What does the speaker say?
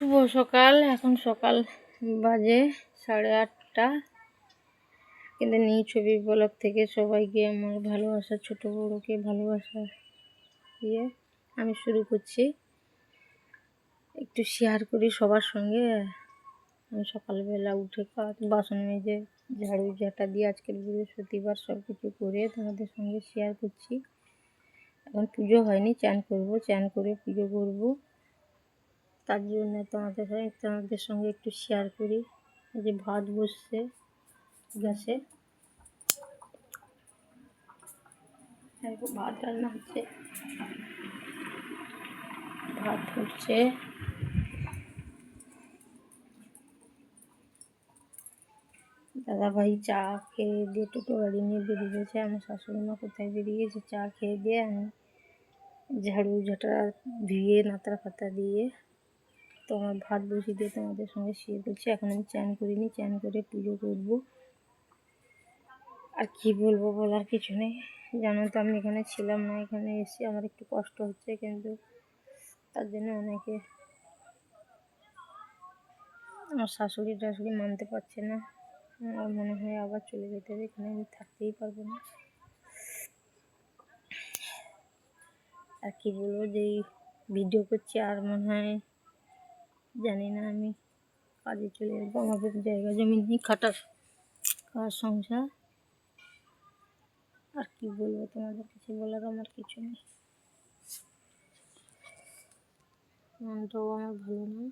শুভ সকাল। এখন সকাল বাজে সাড়ে আটটা। কিন্তু নিউ ছবি ব্লগ থেকে সবাইকে আমার ভালোবাসা, ছোট বড়োকে ভালোবাসা দিয়ে আমি শুরু করছি। একটু শেয়ার করি সবার সঙ্গে। আমি সকালবেলা উঠে বাসন মেজে, ঝাড়ু ঝাঁটা দিয়ে আজকের বৃহস্পতিবার সব কিছু করে তোমাদের সঙ্গে শেয়ার করছি। এখন পুজো হয়নি, চান করব, চান করে পুজো করব। তার জন্য তোমাদের তোমাদের সঙ্গে একটু শেয়ার করি। যে ভাত বসছে গ্যাসে। ভাত রান্না হচ্ছে। ভাত হচ্ছে। দাদা ভাই চা খেয়ে দিয়ে টোটো গাড়ি নিয়ে বেরিয়ে গেছে। আমার শাশুড়ি মা কোথায় বেরিয়ে গেছে? চা খেয়ে দিয়ে আমি ঝাড়ু ঝাঁটা ধুয়ে নাতরা ফাতা দিয়ে তো আমার ভাত বসিয়ে দিয়ে তোমাদের সঙ্গে শেয়ার করছি। এখন আমি চান করিনি চান করে পুজো করব। আর কি বলব বলার কিছু নেই। জানো তো আমি এখানে ছিলাম না, এখানে এসে আমার একটু কষ্ট হচ্ছে কিন্তু তার জন্য অনেকে আমার শাশুড়ি টাশুড়ি মানতে পারছে না। আমার মনে হয় আবার চলে যেতে হবে, এখানে আমি থাকতেই পারব না। আর কি বলব যে ভিডিও করছি, আর মনে হয় জানি না, আমি কাজে চলে যাব। আমাদের জায়গা, জমি নেই খাটার খাওয়ার সংসার। আর কি বলব তোমাদের কিছু? বলার আমার কিছু নেই। মনটাও আমার ভালো নেই